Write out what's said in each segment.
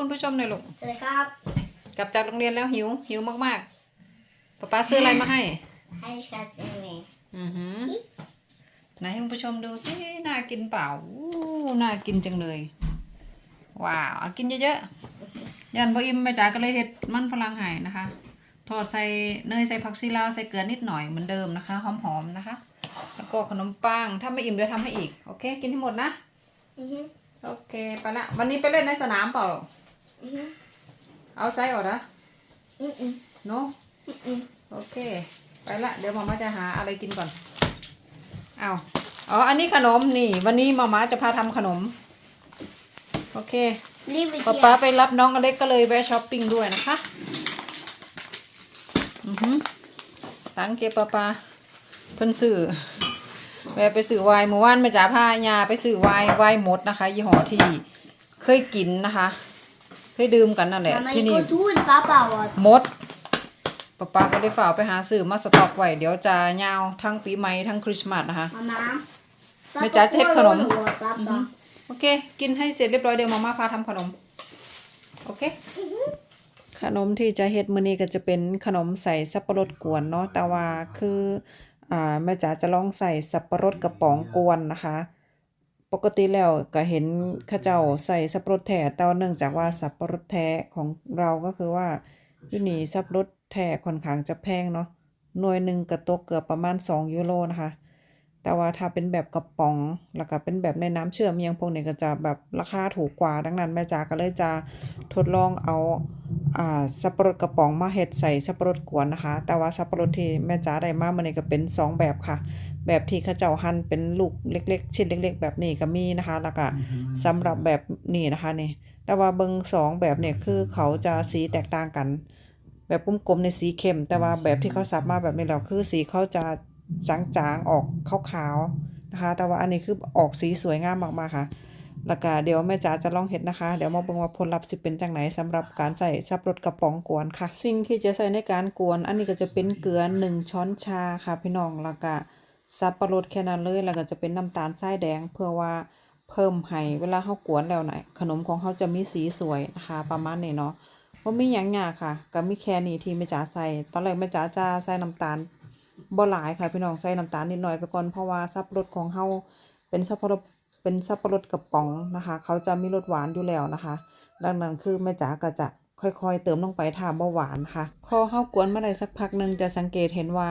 คุณผู้ชมหน่อยลูกสวัสดีครับ กลับจากโรงเรียนแล้วหิว หิวมากๆป๊าป๊าซื้ออะไรมาให้ ให้ชาเซเมอือหือไหนให้คุณผู้ชมดูสิน่ากินเปล่าอู้น่ากินจังเลย ว้าวเอากินเยอะๆยันพออิ่มแม่จ๋าก็เลยเฮ็ดมันฝรั่งให้นะคะทอดใส่เนยใส่ผักชีลาวใส่เกลือนิดหน่อยเหมือนเดิมนะคะหอมๆนะคะ แล้วก็ขนมปังถ้าไม่อิ่มเดี๋ยวทำให้อีก โอเค กินให้หมดนะอือฮึโอเคไปละวันนี้ไปเล่นในสนามเปล่า อือฮึเอาไซด์ออกนะอืออือโนอืออือโอเค ไปละ เดี๋ยวมาม่าจะหาอะไรกินก่อน เอาอ๋อ อันนี้ขนมนี่ วันนี้มาม่าจะพาทำขนม โอเครีบไปป๊าเที่ยป๊าวไปรับน้องอเล็กก็เลยแวะช้อปปิ้งด้วยนะคะ อือหือตังเก็บป๊าป๊าเพิ่นซื้อแวะไปซื้อไวน์เมื่อวานแม่จ๋าพายาไปซื้อไวน์ไวน์หมดนะคะ ยี่ห้อที่เคยกินนะคะ เคยดื่มกันนั่นแหละทำไมที่นี่ก็ทูนป้าเปล่าอะหมดป๊าป๊าก็ได้ฝ่ากไปหาซื้อมาสต็อกไว้เดี๋ยวจะยาวทั้งปีใหม่ทั้งคริสต์มาสนะคะมามาไม่จ๋าจะเฮ็ดขนมป้าอือเปฮึล่าโอเค กินให้เสร็จเรียบร้อยเดี๋ยวมาม่าพาทำขนม โอเค ขนมที่จะเฮ็ดมื้อนี้ก็จะเป็นขนมใส่สับปะรดกวนเนาะแต่ว่าคืออ่าแม่จ๋าจะลองใส่สับปะรดกระป๋องกวนนะคะ ปกติแล้วก็เห็นเข้าเจ้าใส่สับปะรดแท้แต่ว่าเนื่องจากว่าสับปะรดแท้ของเราก็คือว่าอยู่นี่สับปะรดแท้ค่อนข้างจะแพงเนาะหน่วยหนึ่งก็ตกเกือบประมาณ 2 ยูโรนะคะ แต่ว่าถ้าเป็นแบบกระป๋อง แล้วก็เป็นแบบในน้ำเชื่อมเมียงพวกนี้ก็จะแบบราคาถูกกว่า ดังนั้นแม่จ๋าก็เลยจะทดลองเอาอ่าสับปะรดกระป๋องมาเฮ็ดใส่สับปะรดกวนนะคะ แต่ว่าสับปะรดที่แม่จ๋าได้มามื้อนี้ก็เป็น 2 แบบค่ะ แบบที่เขาเจ้าหั่นเป็นลูกเล็ก ๆ ชิ้นเล็ก ๆ แบบนี้ก็มีนะคะ แล้วก็สำหรับแบบนี้นะคะนี่แต่ว่าเบิงสองแบบเนี่ยคือเขาจะสีแตกต่างกัน แบบกลมๆในสีเข้ม แต่ว่าแบบที่เขาสับมาแบบนี้แล้วคือสีเขาจะจางๆออกขาวๆนะคะ แต่ว่าอันนี้คือออกสีสวยงามมากๆค่ะแล้วก็เดี๋ยวแม่จ๋าจะลองเห็ดนะคะ เดี๋ยวมาเบิ่งว่าผลลัพธ์สิเป็นจังไหนสำหรับการใส่สับรสกระป๋องกวนค่ะ สิ่งที่จะใส่ในการกวน อันนี้ก็จะเป็นเกลือ1ช้อนชาค่ะพี่น้องแล้วก็ สับปะรดแค่นั้นเลยแล้วก็จะเป็นน้ำตาลทรายแดง เพื่อว่าเพิ่มให้เวลาเฮากวนแล้วน่ะขนมของเขาจะมีสีสวยนะคะ ประมาณนี้เนาะบ่มีหยังยากค่ะ ก็มีแค่นี้ที่แม่จ๋าใส่ตอนแรกแม่จ๋าจะใส่น้ำตาลบ่หลายค่ะพี่น้องใส่น้ำตาลนิดหน่อยไปก่อนเพราะว่าสับปะรดของเฮาเป็นสับปะรดเป็นสับปะรดกระป๋องนะคะ เขาจะมีรสหวานอยู่แล้วนะคะ ดังนั้นคือแม่จ๋าก็จะค่อยๆ เติมลงไปถ้าบ่หวานค่ะ พอเฮากวนมาได้สักพักหนึ่งจะสังเกตเห็นว่า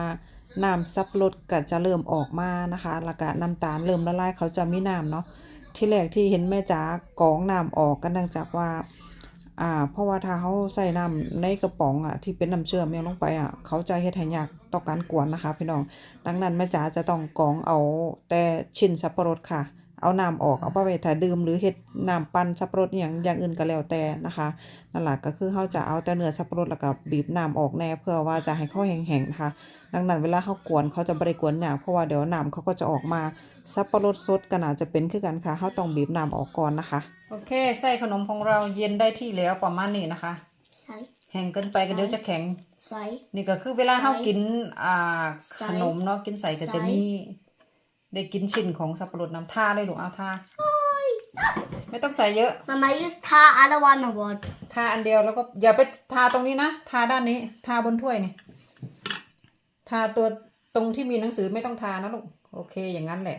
น้ำซับรสก็จะเริ่มออกมานะคะแล้วก็น้ำตาลเริ่มละลายเขาจะมีน้ำเนาะที่แรกที่เห็นแม่จ๋ากองน้ำออกก็เนื่องจากว่าอ่า เพราะว่าถ้าเขาใส่น้ำในกระป๋องอะที่เป็นน้ำเชื่อมยังลงไปอะเขาจะเฮ็ดให้ยากต่อการกวนนะคะพี่น้องดังนั้นแม่จ๋าจะต้องกองเอาแต่ชิ้นสับปะรดค่ะ เอาน้ำออกเอาไปไว้ถ้าดื่มหรือเฮ็ดน้ำปั่นสับปะรดอหย่างอย่างอื่นก็แล้วแต่นะคะนั่นแหละก็คือเขาจะเอาแต่เนื้อสับปะรดแล้วก็บีบน้ำออกแน่เพื่อว่าจะให้เขาแห้งๆนะคะดังนั้นเวลาเขากวนเขาจะบริกวนอย่างเพราะว่าเดี๋ยวน้ำเขาก็จะออกมาสับปะรดสดก็น่าจะเป็นคือกันค่ะเขาต้องบีบน้ำออกก่อนนะคะ โอเคใส่ขนมของเราเย็นได้ที่แล้วประมาณนี้นะคะใส่แห้งเกินไปก็เดี๋ยวจะแข็งใส่นี่ก็คือเวลาเขากินอ่าใส่ขนมเนาะกินใส่ก็จะใส่มี ได้กินชิ้นของสับปะรดน้ำทาเลยลูกเอาทาไม่ต้องใส่เยอะ มามายุทาอาละวันนะวอดทาอันเดียวแล้วก็อย่าไปทาตรงนี้นะ ทาด้านนี้ ทาบนถ้วยนี่ ทาตัวตรงที่มีหนังสือไม่ต้องทานะลูก โอเค อย่างนั้นแหละ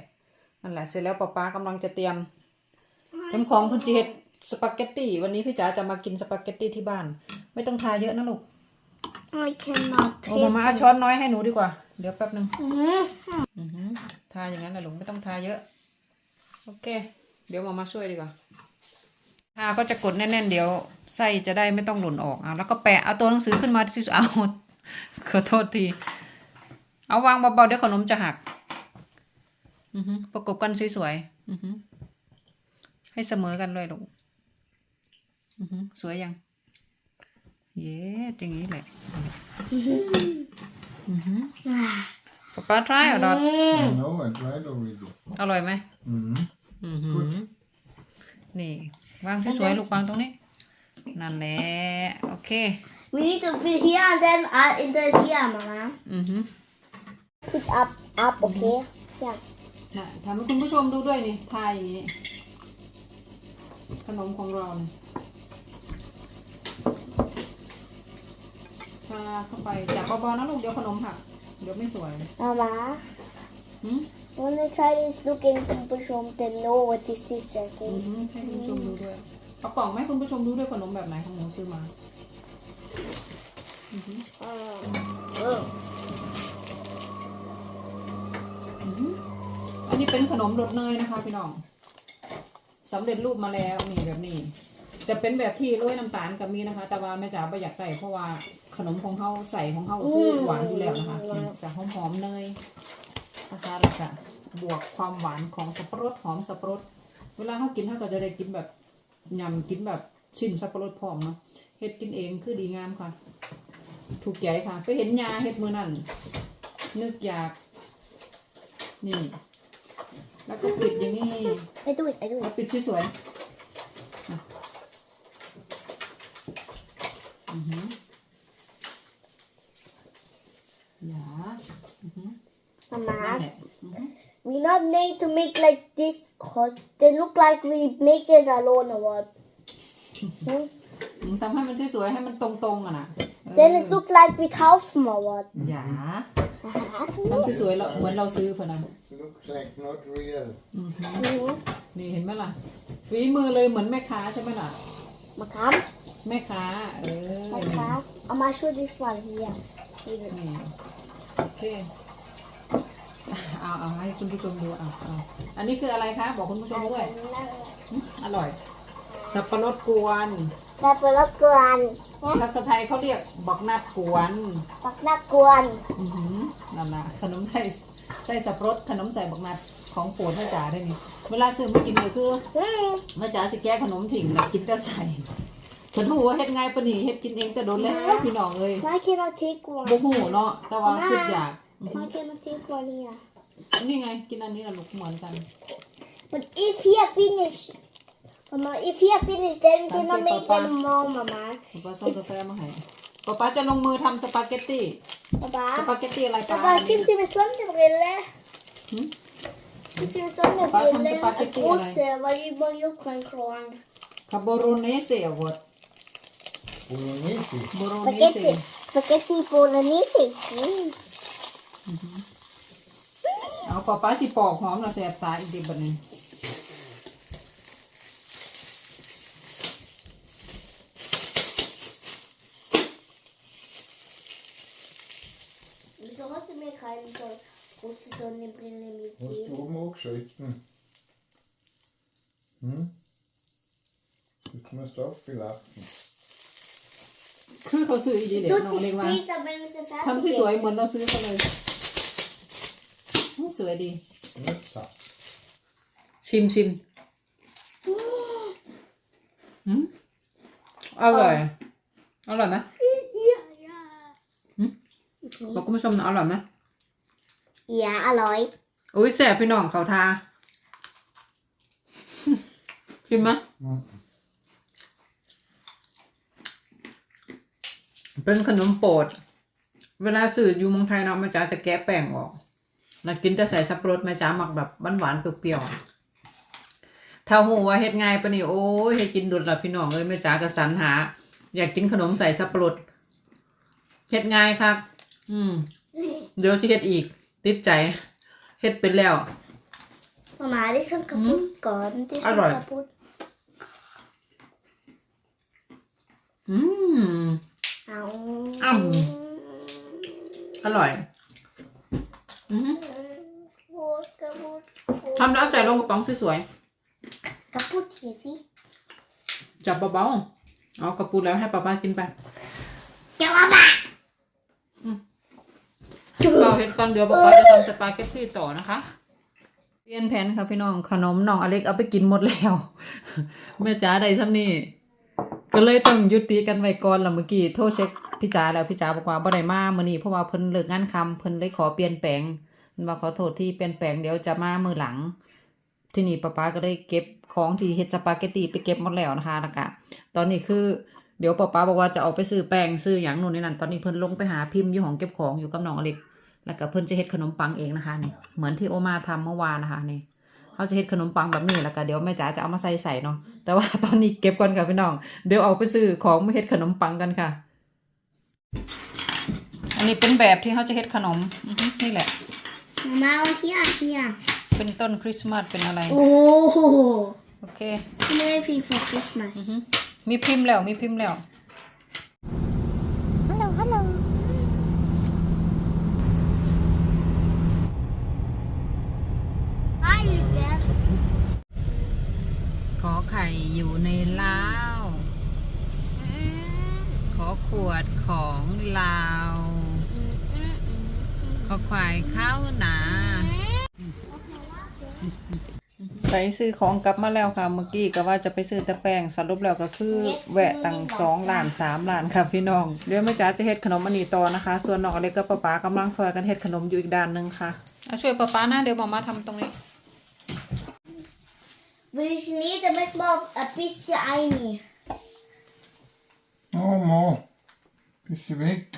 นั่นแหละ เสร็จแล้วป๊าป๊ากำลังจะเตรียมเตรียมของคุณจีเฮ็ดสปาเกตตี้ วันนี้พี่จ๋าจะมากินสปาเกตตี้ที่บ้าน ไม่ต้องทาเยอะนะลูก I cannot โอ้มามาเอาช้อนน้อยให้หนูดีกว่า เดี๋ยวแป๊บหนึ่ง อือหืออือหือ ทาอย่างนั้นแหละลูกไม่ต้องทาเยอะ โอเค เดี๋ยวมามาช่วยดีกว่าทาก็จะกดแน่นๆ เดี๋ยวไส้จะได้ไม่ต้องหล่นออกอะแล้วก็แปะเอาตัวหนังสือขึ้นมาที่เอาขอโทษที เอาวางเบาๆเดี๋ยวขนมจะหัก อือหือประกบกันสวยๆ อือหือให้เสมอกันเลยลูกอือหือสวยยัง เย้อย่างนี้แหละ อือหืออ่า ป๊าป๊า try เหรอดอทอร่อยไหมนี่วางสวยๆลูกวางตรงนี้ นั่นแหละ โอเค We need to fit here and then add in the here, Mama. อือหือ Put up, up, okay? Yeah. น่ะทให้คุณผู้ชมดูด้วยนี่ทายอย่างนี้ ขนมของเราค่ยทาเข้าไปจับเบาๆนะลูกเดี๋ยวขนมหัก เดี๋ยวไม่สวย Mama, หืม when I try this looking people they know what this is อือ okay? หือให้คุณผู้ชมดูด้วยเอากล่องไหมาให้คุณผู้ชมดูด้วยขนมแบบไหนของหนูซื้อมาอือหือ Oh. อือหืออันนี้เป็นขนมรสเนยนะคะพี่น้องสำเร็จรูปมาแล้วนี่แบบนี้ จะเป็นแบบที่โรยน้ำตาลกับมีนะคะ แต่ว่าแม่จ๋าประหยัดได้เพราะว่า ขนมของเขาใส่ของเขาคือหวานอยู่แล้วนะคะนี่จะหอมๆเนยนะคะแล้วก็บวกความหวานของสับปะรดหอมสับปะรด เวลาเขากินเขาก็จะได้กินแบบยำกินแบบชิ้นสับปะรดพร้อมเนาะเฮ็ดกินเองคือดีงามค่ะ ถูกใจค่ะ ไปเห็นยาเฮ็ดมือนั่นนึกอยากนี่ แล้วก็ปิดอย่างนี้ I do it, I do เอา it. ปิดสวยๆอะอือหืออย่าอือหือนั่น Mama, แหละอือหือ we not need to make like this cause they look like we make it alone or what? Hmm? อืมทำให้มันสวยๆให้มันตรงๆอะนะเออ Then it look like we kaufen or what? อย่าทำสวยๆแล้วเหมือนเราซื้อพอนะ Looks like not real. อือหือ Mhm. นี่เห็นไหมล่ะ ฝีมือเลยเหมือนแม่ค้าใช่ไหมล่ะ Makam, แม่ค้า เออ makam. I'm gonna show this one here. Here. นี่ โอเคเอาเอาให้คุณผู้ชมดูเอาเอาอันนี้คืออะไรคะ บอกคุณผู้ชมด้วยหึอร่อย สับปะรดกวน That will look good. ภาษาไทยเขาเรียกบักนัดกวน But not good. อือหือนั่นนะขนมใส่ใส่สับปะรดขนมใส่บักนัดของโปรดแม่จ๋าได้นี่เวลาซื้อมากินก็คือ Hmm. แม่จ๋าสิแก้ขนมถิ่งนะกินแต่ใส่ เพิ่นหูว่าเฮ็ดไงปะนี่เฮ็ดกินเองแต่โดนแล้วพี่น้องเอ้ย Why can't I take บ่ one? หูเนาะแต่ว่าคืออยากอือหื Why อ can't I take one here? นี่ไงกินอันนี้ละลูกเหมือนกัน But if here finish, Mama, if here finish, then we cannot Okay, make Papa. them more, Mama. ป๊าซ่อมกาแฟมาให้ป๊าป๊าจะลงมือทำสปาเกตตี้ส Papa. ปาเกตตี้อะไรป๊า Papa, gib dir med Sonnenbrille. Hm? Gib dir med Papa, kan Sonnenbrille. Spaghetti En eller? große, weil ich mal jo kein Kran. คาโบโรเนเซ่วด Bolognese. โบโรเนเซ่ Spaghetti. Spaghetti bolognese. Mm. เอาป๊าป๊าจิปอกหอมละแสบตาอีกทีบัดนี้ Wieso hast du mir keine so große Sonnenbrille Hast mitgegeben? du oben angeschalten? Hm? Jetzt musst du auflaufen. คือเขาซื้ออีกเด็ก Tut น้อง mich เรียกว่า später, wenn es fertig ทำที่สวย ist. เหมือนเราซื้อเขาเลยอื้อสวยดี Nicht so. ชิมชิมหืมอร่อย อร่อยไหม Ja, ja. บอกคุณผู้ชมหนะอร่อยไหม Ja, Aloy. อุ้ยแสบพี่น้องเขาทาชิมไหม เป็นขนมโปรด เวลาสื่ออยู่เมืองไทยเนาะแม่จ๋าจะแกะแป้งออกแล้วกินแต่ใส่สับปะรดแม่จ๋าหมักแบบหวานๆเปรี้ยวๆถ้าหูว่าเฮ็ดง่ายปะนี่โอ้ยเฮ็ดกินดุดละพี่น้องเอ้ยแม่จ๋าก็สรรหา อยากกินขนมใส่สับปะรดเฮ็ดง่ายครับอืม เดี๋ยวสิเฮ็ดอีก ติดใจ เฮ็ดเป็นแล้ว Mama, die ist schon kaputt geworden. Die ist schon Aloy. kaputt. อืม Au. Am. อร่อย อือหือ Kaputt, kaputt, ทำแล้วใส่ลงกระป๋องสวยๆ Kaputt hier, sieh. จับเบาๆเอากระปุกแล้วให้ป้าป้ากินไป Ja, Mama. เราเห็นก่อนเดี๋ยวป้าป้าจะทำสปาเกตตี้ต่อนะคะเปลี่ยนแผนค่ะพี่น้องขนมน้องอเล็กเอาไปกินหมดแล้วแม่จ๋าได้ซ้ำนี่ ก็เลยต้องยุติกันไว้ก่อนละเมื่อกี้โทรเช็คพี่จ๋าแล้วพี่จ๋าบอกว่าบ่ได้มามื้อนี้เพราะว่าเพิ่นเลิกงานค่ำเพิ่นเลยขอเปลี่ยนแปลงเพิ่นว่าขอโทษที่เปลี่ยนแปลงเดี๋ยวจะมามื้อหลัง ที่นี่ป้าป้าก็ได้เก็บของที่เฮ็ดสปาเกตตีไปเก็บหมดแล้วนะคะแล้วก็ตอนนี้คือเดี๋ยวป้าป้าบอกว่าจะออกไปซื้อแป้งซื้อหยังนู่นนี่นั่นตอนนี้เพิ่นลงไปหาพิมพ์อยู่ห้องเก็บของอยู่กับน้องอเล็กแล้วก็เพิ่นจะเฮ็ดขนมปังเองนะคะนี่เหมือนที่โอมาทำเมื่อวานนะคะนี่ เขาจะเฮ็ดขนมปังแบบนี้แล้วก็เดี๋ยวแม่จ๋าจะเอามาใส่ใส่เนาะแต่ว่าตอนนี้เก็บก่อนค่ะพี่น้อง เดี๋ยวเอาไปซื้อของมาเฮ็ดขนมปังกันค่ะ อันนี้เป็นแบบที่เขาจะเฮ็ดขนมอือฮึนี่แหละ Mama, here, here. เป็นต้นคริสต์มาสเป็นอะไร Oh, โอเค everything for Christmas. มีพิมพ์แล้วมีพิมพ์แล้ว อไข่อยู่ในล้าว ขอขวดของลาวขอควายเข้าหนาไปซื้อของกลับมาแล้วค่ะเมื่อกี้ก็ว่าจะไปซื้อต่แปงสรุปแล้วก็คือแวะตั้งสองล้านสามล้านค่ะพี่น้องเดี๋ยวแม่จ๋าจะเฮ็ดขนมอันนี้ต่อนะคะ ส่วนน้องเล็กกับป๊าป๊ากำลังซอยกันเฮ็ดขนมอยู่อีกด้านหนึงค่ะช่วยป๊าป๊านะเดี๋ยวมามาทำตรงนี้ Will ich nicht, damit wir auf ein bisschen ein. Oh Mann, ein bisschen weg.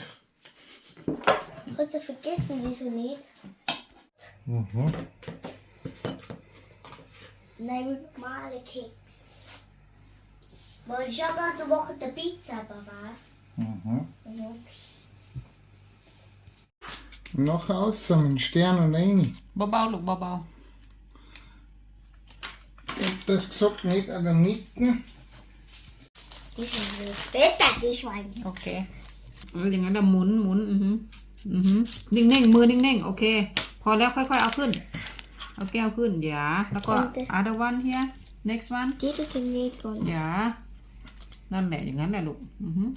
Hast du vergessen, wieso nicht? Mhm. Nein, normale Keks. Weil ich habe ganze Woche der Pizza war. Mhm. Und noch Nach außen, mit Stern und Amy. Babau, look, Babau. Das gesagt, nicht an der Mitte. Die sind so bitter, die Schweine. ๆโอเคเอออย่างนั้นละหมุนหมุนอือหืออือหือนิ่งๆมือนิ่งๆโอเค พอแล้วค่อยๆ เอาขึ้น เอาแก้วขึ้นอย่าแล้วก็ other one here next one Die du nicht ganz. อย่านั่นแหละอย่างนั้นแหละลูกอือหือ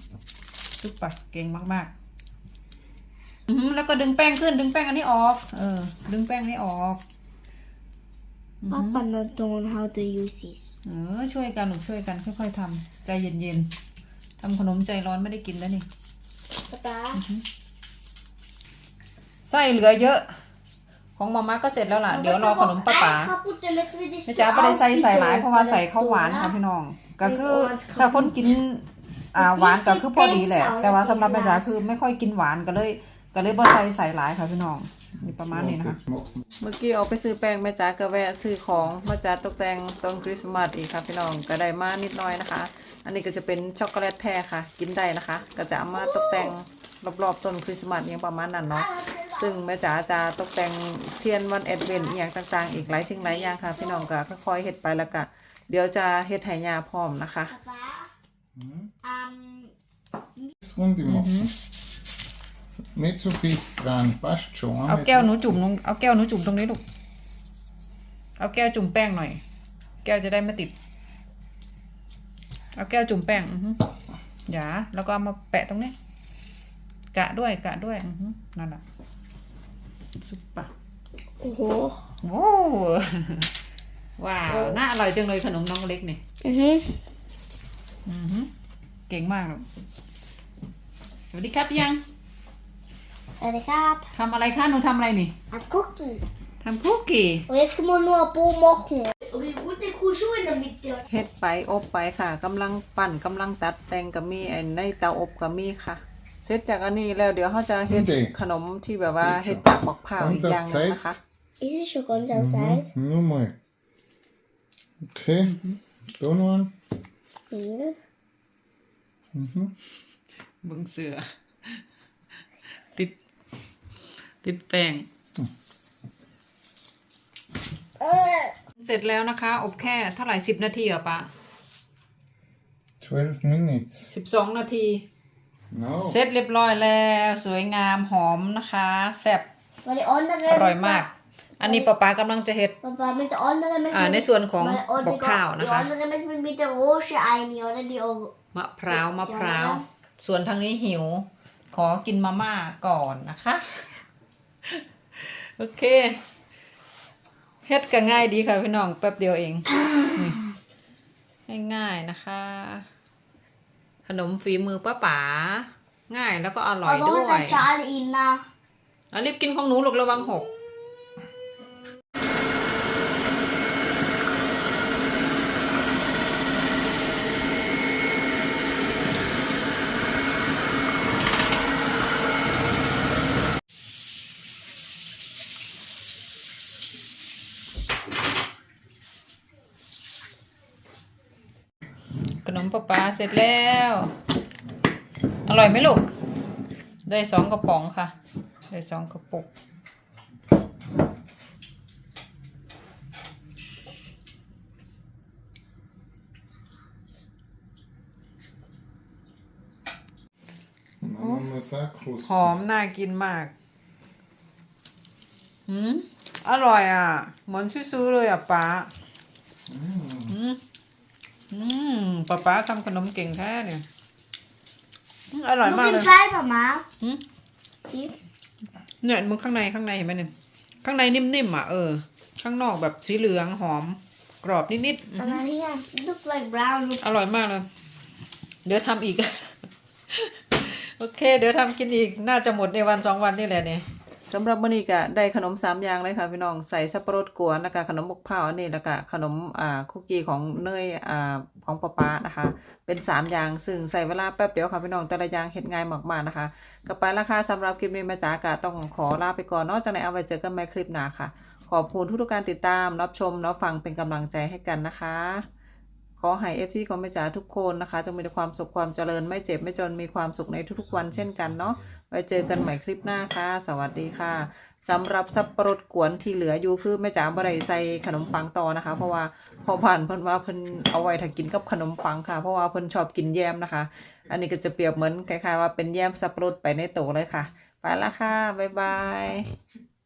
ซุปปะเก่งมากๆ อือหือแล้วก็ดึงแป้งขึ้นดึงแป้งอันนี้ออก เออ ดึงแป้งนี้ออก Papa not know how to use this. เออช่วยกันลูกช่วยกันค่อยๆทำใจเย็นๆทำขนมใจร้อนไม่ได้กินแล้วนี่ Papa. ไส้เหลือเยอะ ของมาม่าก็เสร็จแล้วล่ะ เดี๋ยวรอขนมป้าป๋า Kaputt, dann müssen wir das แม่จ๋าไม่ได้ใส่ใส่หลายเพราะว่าใส่ข้าวหวานค่ะพี่น้อง ก็คือถ้าคนกินอ่าหวานก็คือพอดีแหละ แต่ว่าสำหรับแม่จ๋าคือไม่ค่อยกินหวานก็เลย ก็เลยบ่ใส่ใส่หลายค่ะพี่น้อง นี่ประมาณนี้นะคะ Jetzt machen เมื่อกี้ออกไปซื้อแป้งแม่จ๋าก็แวะซื้อของมาจ๋าตกแต่งต้นคริสต์มาสอีกค่ะพี่น้องก็ได้มานิดหน่อยนะคะ อันนี้ก็จะเป็นช็อกโกแลตแท้ค่ะ กินได้นะคะ ก็จะเอามาตกแต่งรอบๆต้นคริสต์มาสอย่างประมาณนั้นเนาะซึ่งแม่จ๋าจะตกแต่งเทียนวันแอดเวนต์อหย่างต่างๆ อีกหลายสิ่งหลายอย่างค่ะ พี่น้องก็ค่อยๆเฮ็ดไปแล้วก็เดี๋ยวจะเฮ็ดให้ยาพร้อมนะคะ Papa. Mhm. Ähm, Das Runde machen. Nicht so fest dran, passt schon. เอาแก้วหนูจุ่มลงเอาแก้วหนูจุ่มตรงนี้ลูก เอาแก้วจุ่มแป้งหน่อย แก้วจะได้ไม่ติด เอาแก้วจุ่มแป้งอือฮึอย่าแล้วก็เอามาแปะตรงนี้ กะด้วยกะด้วยอือฮึนั่นแหละซุปปะ oh. โว้ว้าวน่าอร่อยจังเลยขนมน้องเล็กนี่ Mhm. อือฮึเก่งมากลูกสวัสดีครับยัง Sorry, Kap. ทำอะไรคะหนูทำอะไรนี่ Ein Cookie. ทำคุกกี้ Und jetzt können wir nur ein paar machen. Und ich wollte Kuschel in der Mitte. เฮ็ดไปอบไปค่ะกำลังปั่นกำลังตัดแต่งก็มีไอ้ในเตาอบก็มีค่ะ เสร็จจากอันนี้แล้วเดี๋ยวเขาจะเฮ็ดนี่ขนมที่แบบว่าเฮ็ดจากมะพร้าวอีกอย่างหนึงนะคะ Ist es schon ganz outside? Mhm. Nur mal. Okay. Da noch einen. Ja. Mhm. เบิ่งเสือติด ติดแป้งเสร็จแล้วนะคะ อบแค่เท่าไหร่สิบนาทีเหรอปะ12 Minuten. สิบสองนาที No. เสร็จเรียบร้อยแล้ว สวยงามหอมนะคะแซ่บ Weil die andere อร่อยมาก อันนี้ป๊าป๊ากำลังจะเฮ็ด Papa, mit der anderen müssen อ่า wir ใน mit- ส่วนของ Weil- und บอก die- ข้าวนะ Die คะ andere müssen wir mit der Roche ein, oder? Die Or- มะพร้าวมะพร้าว ส่วนทางนี้หิว ขอกินมาม่าก่อนนะคะ โอเคเฮ็ดก็ง่ายดีค่ะพี่น้องแป๊บเดียวเองนี่ง่ายๆนะคะ ขนมฝีมือป้าป๋าง่ายแล้วก็อร่อย Also ด้ว ist ย ein Schale ihnen nach. อะรีบกินของหนูลูกระวังหก ป้าป๋าเสร็จแล้ว อร่อยไหมลูก ได้สองกระป๋องค่ะ ได้สองกระปุก Man muss auch ห kosten. อมน่ากินมากหืม อร่อยอะ เหมือนที่ซื้อเลยอะป๊า Mm. อืมอืมป๊าป๊าทำขนมเก่งแท้เนี่ยอืมอร่อย Look มากเลย inside, Mama. หืม See? เนี่ยมึงข้างในข้างในเห็นไหมเนี่ยข้างในนิ่มๆอะเออ ข้างนอกแบบสีเหลืองหอม กรอบนิดๆอือ And หือ then here, look like brown. Look. อร่อยมากเลย เดี๋ยวทำอีก โอเค เดี๋ยวทำกินอีก น่าจะหมดในวันสองวันนี่แหละเนี่ย สำหรับมื้อนี้ก็ได้ขนมสามอย่างเลยค่ะพี่น้องใส่สับปะรดกวนแล้วก็ขนมบกเผาอันนี้แล้วก็ขนมอ่าคุกกี้ของเนยอ่าของป๊าป๊านะคะ เป็นสามอย่างซึ่งใส่เวลาแป๊บเดียวค่ะพี่น้องแต่ละอย่างเฮ็ดง่ายมากๆนะคะก็ไปแล้วค่ะสำหรับคลิปนี้แม่จ๋าก็ต้องขอลาไปก่อนนอกจากนั้นเอาไว้เจอกันใหม่คลิปหน้าค่ะ ขอบคุณทุกๆการติดตามรับชมรับฟังเป็นกำลังใจให้กันนะคะ อให้เอฟซีของแม่จ๋าทุกคนนะคะจงมีแต่ความสุขความเจริญไม่เจ็บไม่จนมีความสุขในทุกๆวันเช่นกันเนาะไว้เจอกันใหม่คลิปหน้าค่ะ สวัสดีค่ะสำหรับสับปะรดกวนที่เหลืออยู่คือแม่จ๋าบ่ได้ใส่ขนมปังต่อนะคะ เพราะว่าพอผ่านเพิ่นว่าเพิ่นเอาไว้ถ้ากินกับขนมปังค่ะ เพราะว่าเพิ่นชอบกินแยมนะคะ อันนี้ก็จะเปรียบเหมือนคล้ายๆว่าเป็นแยมสับปะรดไปในโตเลยค่ะ ไปละค่ะบ๊ายบาย